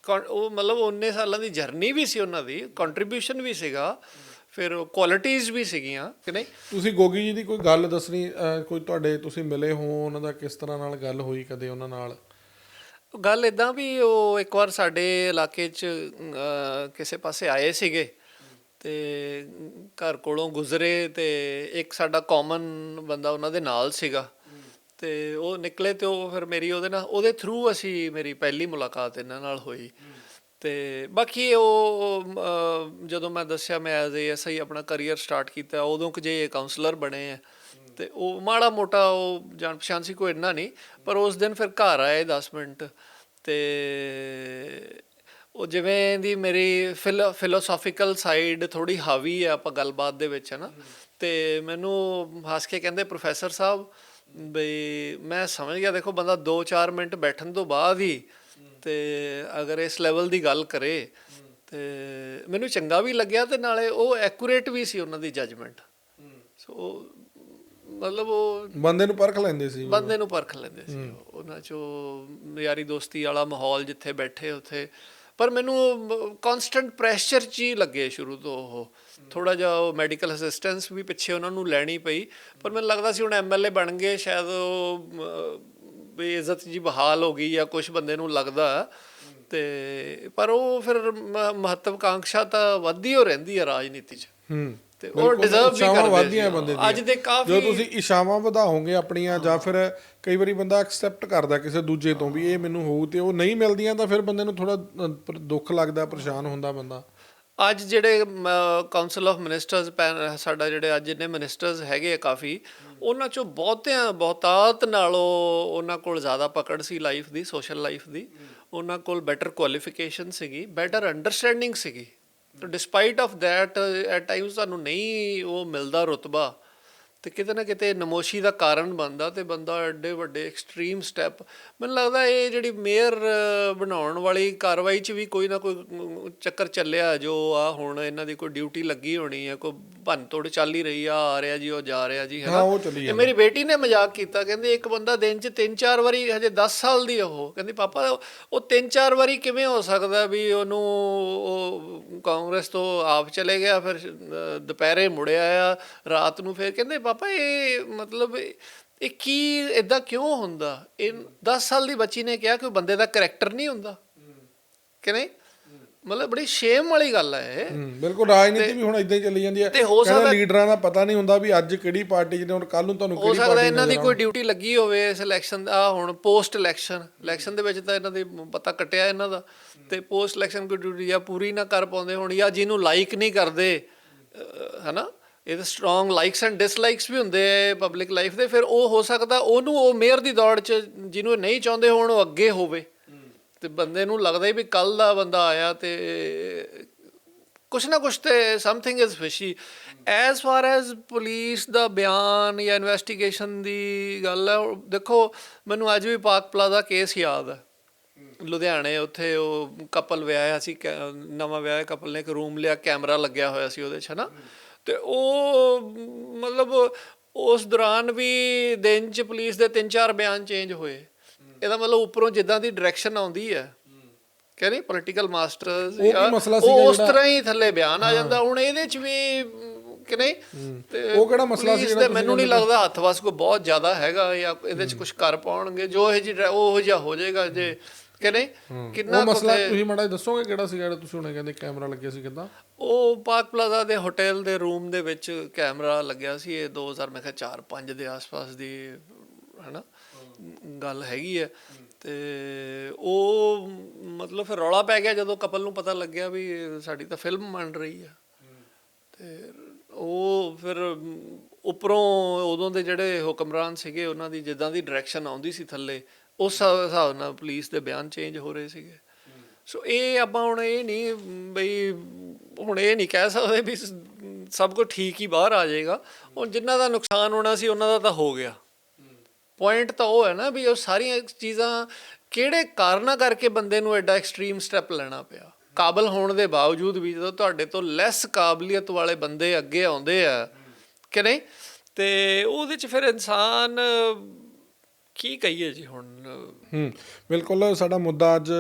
ਉਹ ਮਤਲਬ ਉਹਨੇ ਸਾਲਾਂ ਦੀ ਜਰਨੀ ਵੀ ਸੀ ਉਹਨਾਂ ਦੀ ਕੰਟਰੀਬਿਊਸ਼ਨ ਵੀ ਸੀਗਾ ਫਿਰ ਕੁਆਲਿਟੀਆਂ ਵੀ ਸੀਗੀਆਂ ਕਿ ਨਹੀਂ? ਤੁਸੀਂ ਗੋਗੀ ਜੀ ਦੀ ਕੋਈ ਗੱਲ ਦੱਸਣੀ ਕੋਈ ਤੁਹਾਡੇ ਤੁਸੀਂ ਮਿਲੇ ਹੋ ਉਹਨਾਂ ਦਾ ਕਿਸ ਤਰ੍ਹਾਂ ਨਾਲ ਗੱਲ ਹੋਈ ਕਦੇ ਉਹਨਾਂ ਨਾਲ? ਗੱਲ ਇਦਾਂ ਵੀ ਉਹ ਇੱਕ ਵਾਰ ਸਾਡੇ ਇਲਾਕੇ 'ਚ ਕਿਸੇ ਪਾਸੇ ਆਏ ਸੀਗੇ ਤੇ ਘਰ ਕੋਲੋਂ ਗੁਜ਼ਰੇ ਤੇ ਇੱਕ ਸਾਡਾ ਕਾਮਨ ਬੰਦਾ ਉਹਨਾਂ ਦੇ ਨਾਲ ਸੀਗਾ। ਤੇ ਉਹ ਨਿਕਲੇ ਤੇ ਉਹ ਫਿਰ ਮੇਰੀ ਉਹਦੇ ਨਾਲ, ਉਹਦੇ ਥਰੂ ਅਸੀਂ ਮੇਰੀ ਪਹਿਲੀ ਮੁਲਾਕਾਤ ਇਹਨਾਂ ਨਾਲ ਹੋਈ। ਤੇ ਬਾਕੀ ਉਹ ਜਦੋਂ ਮੈਂ ਦੱਸਿਆ, ਮੈਂ ਐਜ਼ ਏ ਐਸਆਈ ਆਪਣਾ ਕੈਰੀਅਰ ਸਟਾਰਟ ਕੀਤਾ, ਉਦੋਂ ਕਿ ਜੇ ਕਾਉਂਸਲਰ ਬਣੇ ਆ। ਤੇ ਉਹ ਮਾੜਾ ਮੋਟਾ ਉਹ ਜਾਣ ਪਛਾਣ ਸੀ, ਕੋਈ ਇੰਨਾ ਨਹੀਂ, ਪਰ ਉਸ ਦਿਨ ਫਿਰ ਘਰ ਆਏ 10 ਮਿੰਟ। ਤੇ ਉਹ ਜਿਵੇਂ ਦੀ ਮੇਰੀ ਫਿਲੋਸੋਫੀਕਲ ਸਾਈਡ ਥੋੜੀ ਹਾਵੀ ਹੈ ਆਪਾਂ ਗੱਲਬਾਤ ਦੇ ਵਿੱਚ ਹੈ ਨਾ ਤੇ ਮੈਨੂੰ ਹੱਸ ਕੇ ਕਹਿੰਦੇ, ਪ੍ਰੋਫੈਸਰ ਸਾਹਿਬ ਬਈ ਮੈਂ ਸਮਝ ਗਿਆ ਦੇਖੋ ਬੰਦਾ 2-4 ਮਿੰਟ ਬੈਠਣ ਤੋਂ ਬਾਅਦ ਹੀ ਤੇ ਅਗਰ ਇਸ ਲੈਵਲ ਦੀ ਗੱਲ ਕਰੇ ਤੇ ਮੈਨੂੰ ਚੰਗਾ ਵੀ ਲੱਗਿਆ ਤੇ ਨਾਲੇ ਉਹ ਐਕੂਰੇਟ ਵੀ ਸੀ ਉਹਨਾਂ ਦੀ ਜੱਜਮੈਂਟ ਸੋ ਮਤਲਬ ਉਹ ਬੰਦੇ ਨੂੰ ਪਰਖ ਲੈਂਦੇ ਸੀ ਬੰਦੇ ਨੂੰ ਪਰਖ ਲੈਂਦੇ ਸੀ ਉਹ। ਉਹਨਾਂ ਚੋਂ ਯਾਰੀ ਦੋਸਤੀ ਵਾਲਾ ਮਾਹੌਲ ਜਿੱਥੇ ਬੈਠੇ ਉੱਥੇ। ਪਰ ਮੈਨੂੰ ਕਨਸਟੈਂਟ ਪ੍ਰੈਸ਼ਰ ਚ ਹੀ ਲੱਗੇ ਸ਼ੁਰੂ ਤੋਂ ਉਹ। ਥੋੜਾ ਜਿਹਾ ਉਹ ਮੈਡੀਕਲ ਅਸਿਸਟੈਂਸ ਵੀ ਪਿੱਛੇ ਉਹਨਾਂ ਨੂੰ ਲੈਣੀ ਪਈ ਪਰ ਮੈਨੂੰ ਲੱਗਦਾ ਸੀ ਹੁਣ ਐਮਐਲਏ ਬਣ ਗਏ ਸ਼ਾਇਦ ਉਹ ਵੀ ਇੱਜ਼ਤ ਜੀ ਬਹਾਲ ਹੋ ਗਈ ਜਾਂ ਕੁਝ ਬੰਦੇ ਨੂੰ ਲੱਗਦਾ। ਤੇ ਪਰ ਉਹ ਫਿਰ ਮਹੱਤਵਕਾਂਕਸ਼ਾ ਤਾਂ ਵੱਧਦੀ ਹੋ ਰਹਿੰਦੀ ਹੈ ਰਾਜਨੀਤੀ 'ਚ। ਹੂੰ। ਤੇ ਉਹ ਡਿਜ਼ਰਵ ਵੀ ਕਰਦੇ ਬੰਦੇ। ਦੀਆਂ। ਅੱਜ ਦੇ ਕਾਫੀ ਜਦੋਂ ਤੁਸੀਂ ਇਸ਼ਾਵਾਂ ਵਧਾਓਗੇ ਆਪਣੀਆਂ ਜਾਂ ਫਿਰ ਕਈ ਵਾਰੀ ਬੰਦਾ ਐਕਸੈਪਟ ਕਰਦਾ ਕਿਸੇ ਦੂਜੇ ਤੋਂ ਵੀ ਇਹ ਮੈਨੂੰ ਹੋਊ ਤੇ ਉਹ ਨਹੀਂ ਮਿਲਦੀਆਂ ਤਾਂ ਫਿਰ ਬੰਦੇ ਨੂੰ ਥੋੜਾ ਦੁੱਖ ਲੱਗਦਾ ਪਰੇਸ਼ਾਨ ਹੁੰਦਾ ਬੰਦਾ। ਅੱਜ ਜਿਹੜੇ ਕਾਉਂਸਲ ਆਫ ਮਿਨਿਸਟਰਸ ਸਾਡਾ ਜਿਹੜੇ ਅੱਜ ਜਿੰਨੇ ਮਿਨਿਸਟਰਸ ਹੈਗੇ ਆ ਕਾਫੀ, ਉਹਨਾਂ ਚੋਂ ਬਹੁਤਿਆਂ, ਬਹੁਤਾਤ ਨਾਲੋਂ ਉਹਨਾਂ ਕੋਲ ਜ਼ਿਆਦਾ ਪਕੜ ਸੀ ਲਾਈਫ ਦੀ ਸੋਸ਼ਲ ਲਾਈਫ ਦੀ। ਉਹਨਾਂ ਕੋਲ ਬੈਟਰ ਕੁਆਲੀਫਿਕੇਸ਼ਨ ਸੀਗੀ ਬੈਟਰ ਅੰਡਰਸਟੈਂਡਿੰਗ ਸੀਗੀ। ਤਾਂ despite of that at times ਸਾਨੂੰ ਨਹੀਂ ਉਹ ਮਿਲਦਾ ਰੁਤਬਾ। ਤੇ ਕਿਤੇ ਨਾ ਕਿਤੇ ਨਮੋਸ਼ੀ ਦਾ ਕਾਰਨ ਬਣਦਾ ਤੇ ਬੰਦਾ ਐਡੇ ਵੱਡੇ ਐਕਸਟ੍ਰੀਮ ਸਟੈਪ ਮੈਨੂੰ ਲੱਗਦਾ ਇਹ ਜਿਹੜੀ ਮੇਅਰ ਬਣਾਉਣ ਵਾਲੀ ਕਾਰਵਾਈ 'ਚ ਵੀ ਕੋਈ ਨਾ ਕੋਈ ਚੱਕਰ ਚੱਲਿਆ ਜੋ ਆ ਹੁਣ ਇਹਨਾਂ ਦੀ ਕੋਈ ਡਿਊਟੀ ਲੱਗੀ ਹੋਣੀ ਹੈ ਕੋਈ ਭੰਨ ਤੋੜ ਚੱਲ ਹੀ ਰਹੀ ਆ ਆ ਰਿਹਾ ਜੀ ਉਹ ਜਾ ਰਿਹਾ ਜੀ ਹਾਂ, ਚੱਲੀ ਤੇ। ਮੇਰੀ ਬੇਟੀ ਨੇ ਮਜ਼ਾਕ ਕੀਤਾ ਕਹਿੰਦੇ ਇੱਕ ਬੰਦਾ ਦਿਨ 'ਚ ਤਿੰਨ ਚਾਰ ਵਾਰੀ ਹਜੇ 10 ਸਾਲ ਦੀ ਉਹ ਕਹਿੰਦੀ ਪਾਪਾ ਉਹ ਤਿੰਨ ਚਾਰ ਵਾਰੀ ਕਿਵੇਂ ਹੋ ਸਕਦਾ ਵੀ ਉਹਨੂੰ ਉਹ ਕਾਂਗਰਸ ਤੋਂ ਆਪ ਚਲੇ ਗਿਆ ਫਿਰ ਦੁਪਹਿਰੇ ਮੁੜਿਆ ਆ ਰਾਤ ਨੂੰ ਫਿਰ ਕਹਿੰਦੇ ਪਾਪਾ ਇਹ ਮਤਲਬ ਇਹ ਕੀ ਇਦਾਂ ਕਿਉਂ ਹੁੰਦਾ? ਇਹ 10 ਸਾਲ ਦੀ ਬੱਚੀ ਨੇ ਕਿਹਾ ਕਿ ਬੰਦੇ ਦਾ ਕੈਰੈਕਟਰ ਨਹੀਂ ਹੁੰਦਾ। ਕਿ ਨਹੀਂ? ਮਤਲਬ ਬੜੀ ਸ਼ੇਮ ਵਾਲੀ ਗੱਲ ਹੈ ਇਹ। ਹੂੰ ਬਿਲਕੁਲ ਰਾਜਨੀਤੀ ਵੀ ਹੁਣ ਇਦਾਂ ਹੀ ਚੱਲੀ ਜਾਂਦੀ ਹੈ। ਤੇ ਹੋ ਸਕਦਾ- ਲੀਡਰਾਂ ਦਾ ਪਤਾ ਨਹੀਂ ਹੁੰਦਾ ਵੀ ਅੱਜ ਕਿਹੜੀ ਪਾਰਟੀ ਜਿਹਨੇ ਹੁਣ ਕੱਲ ਨੂੰ ਤੁਹਾਨੂੰ ਹੋ ਕਿਹੜੀ ਸਕਦਾ ਪਾਰਟੀ ਇਹਨਾਂ ਦੀ ਕੋਈ ਡਿਊਟੀ ਲੱਗੀ ਹੋਵੇ ਇਸ ਇਲੈਕਸ਼ਨ ਆ ਹੁਣ ਪੋਸਟ ਇਲੈਕਸ਼ਨ ਇਲੈਕਸ਼ਨ ਦੇ ਵਿੱਚ ਤਾਂ ਇਹਨਾਂ ਦੀ ਪਤਾ ਕੱਟਿਆ ਇਹਨਾਂ ਦਾ। ਤੇ ਪੋਸਟ ਇਲੈਕਸ਼ਨ ਕੋਈ ਡਿਊਟੀ ਜਾਂ ਪੂਰੀ ਨਾ ਕਰ ਪਾਉਂਦੇ ਹੁਣ ਜਾਂ ਜਿਹਨੂੰ ਲਾਈਕ ਨਹੀਂ ਕਰਦੇ ਹਨਾ? ਇਹ ਤਾਂ ਸਟਰੋਂਗ ਲਾਈਕਸ ਐਂਡ ਡਿਸਲਾਈਕਸ ਵੀ ਹੁੰਦੇ ਆ ਪਬਲਿਕ ਲਾਈਫ ਦੇ, ਫਿਰ ਉਹ ਹੋ ਸਕਦਾ ਉਹਨੂੰ ਉਹ ਮੇਅਰ ਦੀ ਦੌੜ 'ਚ ਜਿਹਨੂੰ ਨਹੀਂ ਚਾਹੁੰਦੇ ਹੋਣ, ਉਹ ਅੱਗੇ ਹੋਵੇ। ਤੇ ਬੰਦੇ ਨੂੰ ਲੱਗਦਾ ਹੀ ਵੀ ਕੱਲ ਦਾ ਬੰਦਾ ਆਇਆ ਤੇ ਕੁਛ ਨਾ ਕੁਛ ਤੇ something is fishy S for S police ਦਾ ਬਿਆਨ ਜਾਂ ਇਨਵੈਸਟੀਗੇਸ਼ਨ ਦੀ ਗੱਲ ਹੈ ਉਹ ਦੇਖੋ, ਮੈਨੂੰ ਅੱਜ ਵੀ ਪਾਕ ਪਲਾਜ਼ਾ ਕੇਸ ਯਾਦ ਹੈ ਲੁਧਿਆਣੇ ਉੱਥੇ ਉਹ ਕਪਲ ਵਿਆਹਿਆ ਸੀ, ਕੈ- ਨਵਾਂ ਵਿਆਹਿਆ ਕਪਲ ਨੇ, ਇੱਕ ਰੂਮ ਲਿਆ ਕੈਮਰਾ ਲੱਗਿਆ ਹੋਇਆ ਸੀ ਉਹਦੇ 'ਚ, ਹਨਾ? ਤੇ ਉਹ ਮਤਲਬ ਉਸ ਦੌਰਾਨ ਵੀ ਦਿਨ 'ਚ ਪੁਲਿਸ ਦੇ ਤਿੰਨ ਚਾਰ ਬਿਆਨ ਚੇਂਜ ਹੋਏ। ਇਹਦਾ ਮਤਲਬ ਉੱਪਰੋਂ ਜਿੱਦਾਂ ਦੀ ਡਾਇਰੈਕਸ਼ਨ ਆਉਂਦੀ ਹੈ। ਕਹਿੰਦੇ ਪੋਲੀਟੀਕਲ ਮਾਸਟਰਸ ਉਹ ਉਸ ਤਰ੍ਹਾਂ ਹੀ ਥੱਲੇ ਬਿਆਨ ਆ ਜਾਂਦਾ। ਹੁਣ ਇਹਦੇ 'ਚ ਵੀ ਕਿ ਨਹੀਂ ਤੇ ਉਹ ਕਿਹੜਾ ਮਸਲਾ ਸੀ ਜਿਹੜਾ ਮੈਨੂੰ ਨਹੀਂ ਲੱਗਦਾ ਹੱਥ ਵਸ ਕੋ ਬਹੁਤ ਜ਼ਿਆਦਾ ਹੈਗਾ ਜਾਂ ਇਹਦੇ 'ਚ ਕੁਝ ਕਰ ਪਾਉਣਗੇ। ਜੋ ਇਹ ਜਿਹੜਾ ਉਹ ਜਿਹਾ ਹੋ ਜਾਏਗਾ ਜੇ ਕਿ ਨਹੀਂ? ਕਿੰਨਾ ਮਸਲਾ ਤੁਸੀਂ ਮਾੜਾ ਦੱਸੋਗੇ ਕਿਹੜਾ ਸੀ ਜਿਹੜਾ ਤੁਸੀਂ ਹੁਣੇ ਕਹਿੰਦੇ ਕੈਮਰਾ ਲੱਗਿਆ ਸੀ ਕਿਦਾਂ? ਉਹ ਪਾਕ ਪਲਾਜ਼ਾ ਦੇ ਹੋਟਲ ਦੇ ਰੂਮ ਦੇ ਵਿੱਚ ਕੈਮਰਾ ਲੱਗਿਆ ਸੀ ਇਹ 2000 ਮੈਂ ਕਿਹਾ 4 5 ਦੇ ਆਸ-ਪਾਸ ਦੀ ਹਨਾ? ਗੱਲ ਹੈਗੀ ਹੈ। ਤੇ ਉਹ ਮਤਲਬ ਫਿਰ ਰੌਲਾ ਪੈ ਗਿਆ ਜਦੋਂ ਕਪਲ ਨੂੰ ਪਤਾ ਲੱਗਿਆ ਵੀ ਸਾਡੀ ਤਾਂ ਫਿਲਮ ਬਣ ਰਹੀ ਹੈ ਤੇ ਉਹ ਫਿਰ ਉੱਪਰੋਂ ਉਦੋਂ ਦੇ ਜਿਹੜੇ ਹੁਕਮਰਾਨ ਸੀਗੇ ਉਹਨਾਂ ਦੀ ਜਿੱਦਾਂ ਦੀ ਡਾਇਰੈਕਸ਼ਨ ਆਉਂਦੀ ਸੀ ਥੱਲੇ ਉਸ ਹਿਸਾਬ ਨਾਲ ਪੁਲਿਸ ਦੇ ਬਿਆਨ ਚੇਂਜ ਹੋ ਰਹੇ ਸੀਗੇ। ਸੋ ਇਹ ਆਪਾਂ ਹੁਣ ਇਹ ਨਹੀਂ ਬਈ ਹੁਣ ਇਹ ਨਹੀਂ ਕਹਿ ਸਕਦੇ ਵੀ ਸਭ ਕੁਝ ਠੀਕ ਹੀ ਬਾਹਰ ਆ ਜਾਏਗਾ। ਹੁਣ ਜਿੰਨਾ ਦਾ ਨੁਕਸਾਨ ਹੋਣਾ ਸੀ, ਉਹਨਾਂ ਦਾ ਤਾਂ ਹੋ ਗਿਆ। ਪੁਆਇੰਟ ਤਾਂ ਉਹ ਹੈ ਨਾ ਵੀ ਉਹ ਸਾਰੀਆਂ ਚੀਜ਼ਾਂ ਕਿਹੜੇ ਕਾਰਨਾਂ ਕਰਕੇ ਬੰਦੇ ਨੂੰ ਐਡਾ ਐਕਸਟ੍ਰੀਮ ਸਟੈਪ ਲੈਣਾ ਪਿਆ? ਕਾਬਲ ਹੋਣ ਦੇ ਬਾਵਜੂਦ ਵੀ ਜਦੋਂ ਤੁਹਾਡੇ ਤੋਂ ਲੈਸ ਕਾਬਲੀਅਤ ਵਾਲੇ ਬੰਦੇ ਅੱਗੇ ਆਉਂਦੇ ਆ, ਕਿ ਨਹੀਂ? ਤੇ ਉਹਦੇ ਚ ਫਿਰ ਇਨਸਾਨ ਕੀ ਕਹੀਏ ਜੀ ਹੁਣ? ਹੂੰ, ਬਿਲਕੁਲ ਸਾਡਾ ਮੁੱਦਾ ਅੱਜ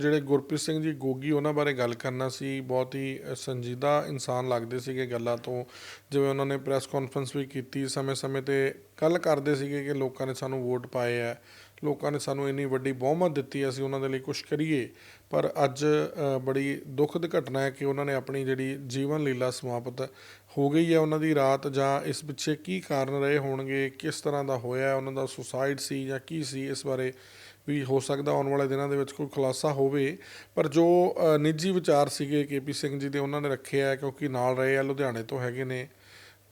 ਜਿਹੜੇ ਗੁਰਪ੍ਰੀਤ ਸਿੰਘ ਜੀ ਗੋਗੀ, ਉਹਨਾਂ ਬਾਰੇ ਗੱਲ ਕਰਨਾ ਸੀ। ਬਹੁਤ ਹੀ ਸੰਜੀਦਾ ਇਨਸਾਨ ਲੱਗਦੇ ਸੀਗੇ ਗੱਲਾਂ ਤੋਂ। ਜਿਵੇਂ ਉਹਨਾਂ ਨੇ ਪ੍ਰੈਸ ਕਾਨਫਰੰਸ ਵੀ ਕੀਤੀ। ਸਮੇਂ-ਸਮੇਂ ਤੇ ਗੱਲ ਕਰਦੇ ਸੀਗੇ ਕਿ ਲੋਕਾਂ ਨੇ ਸਾਨੂੰ ਵੋਟ ਪਾਏ ਆ। ਲੋਕਾਂ ਨੇ ਸਾਨੂੰ ਇੰਨੀ ਵੱਡੀ ਬਹੁਮਤ ਦਿੱਤੀ, ਅਸੀਂ ਉਹਨਾਂ ਦੇ ਲਈ ਕੁਝ ਕਰੀਏ। ਪਰ ਅੱਜ ਬੜੀ ਦੁੱਖ ਦੀ ਘਟਨਾ ਹੈ ਕਿ ਉਹਨਾਂ ਨੇ ਆਪਣੀ ਜਿਹੜੀ ਜੀਵਨ ਲੀਲਾ ਸਮਾਪਤ ਹੋ ਗਈ ਹੈ ਉਹਨਾਂ ਦੀ ਰਾਤ ਜਾਂ ਇਸ ਪਿੱਛੇ ਕੀ ਕਾਰਨ ਰਹੇ ਹੋਣਗੇ ਕਿਸ ਤਰ੍ਹਾਂ ਦਾ ਹੋਇਆ ਉਹਨਾਂ ਦਾ ਸੁਸਾਈਡ ਸੀ ਜਾਂ ਕੀ ਸੀ ਇਸ ਬਾਰੇ ਵੀ ਹੋ ਸਕਦਾ ਆਉਣ ਵਾਲੇ ਦਿਨਾਂ ਦੇ ਵਿੱਚ ਕੋਈ ਖੁਲਾਸਾ ਹੋਵੇ। ਪਰ ਜੋ ਨਿੱਜੀ ਵਿਚਾਰ ਸੀਗੇ ਕੇਪੀ ਸਿੰਘ ਜੀ ਦੇ ਉਹਨਾਂ ਨੇ ਰੱਖੇ ਆ ਕਿਉਂਕਿ ਨਾਲ ਰਹੇ ਆ ਲੁਧਿਆਣੇ ਤੋਂ ਹੈਗੇ ਨੇ।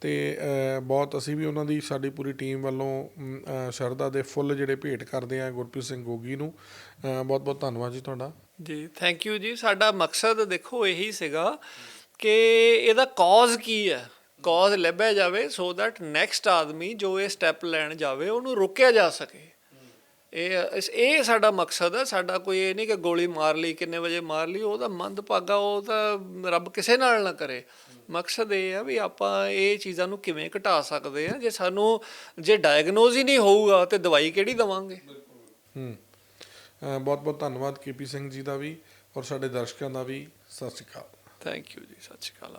ਤੇ ਬਹੁਤ ਅਸੀਂ ਵੀ ਉਹਨਾਂ ਦੀ ਸਾਡੀ ਪੂਰੀ ਟੀਮ ਵੱਲੋਂ ਮ, ਸ਼ਰਧਾ ਦੇ ਫੁੱਲ ਜਿਹੜੇ ਭੇਟ ਕਰਦੇ ਆ ਗੁਰਪ੍ਰੀਤ ਸਿੰਘ ਗੋਗੀ ਨੂੰ। ਬਹੁਤ ਬਹੁਤ ਧੰਨਵਾਦ ਜੀ ਤੁਹਾਡਾ। ਜੀ ਥੈਂਕ ਯੂ ਜੀ। ਸਾਡਾ ਮਕਸਦ ਦੇਖੋ ਇਹੀ ਸੀਗਾ ਕਿ ਇਹਦਾ ਕਾਜ਼ ਕੀ ਹੈ? ਕਾਜ਼ ਲੱਭਿਆ ਜਾਵੇ ਸੋ ਦੈਟ ਨੈਕਸਟ ਆਦਮੀ ਜੋ ਇਹ ਸਟੈਪ ਲੈਣ ਜਾਵੇ, ਉਹਨੂੰ ਰੋਕਿਆ ਜਾ ਸਕੇ। ਇਹ ਇਹ ਸਾਡਾ ਮਕਸਦ ਹੈ। ਸਾਡਾ ਕੋਈ ਇਹ ਨਹੀਂ ਕਿ ਗੋਲੀ ਮਾਰ ਲਈ, ਕਿੰਨੇ ਵਜੇ ਮਾਰ ਲਈ, ਉਹਦਾ ਮੰਦ ਭਾਗਾ ਉਹ ਤਾਂ ਰੱਬ ਕਿਸੇ ਨਾਲ ਨਾ ਕਰੇ। ਮਕਸਦ ਇਹ ਆ ਵੀ ਆਪਾਂ ਇਹ ਚੀਜ਼ਾਂ ਨੂੰ ਕਿਵੇਂ ਘਟਾ ਸਕਦੇ ਆ ਜੇ ਸਾਨੂੰ, ਜੇ ਡਾਇਗਨੋਜ਼ ਹੀ ਨਹੀਂ ਹੋਊਗਾ, ਤੇ ਦਵਾਈ ਕਿਹੜੀ ਦਵਾਂਗੇ? ਹੂੰ। ਬਹੁਤ ਬਹੁਤ ਧੰਨਵਾਦ ਕੇਪੀ ਸਿੰਘ ਜੀ ਦਾ ਵੀ, ਔਰ ਸਾਡੇ ਦਰਸ਼ਕਾਂ ਦਾ ਵੀ। ਸਤਿ ਸ਼੍ਰੀ ਅਕਾਲ। ਥੈਂਕ ਯੂ ਜੀ ਸਤਿ ਸ਼੍ਰੀ ਅਕਾਲ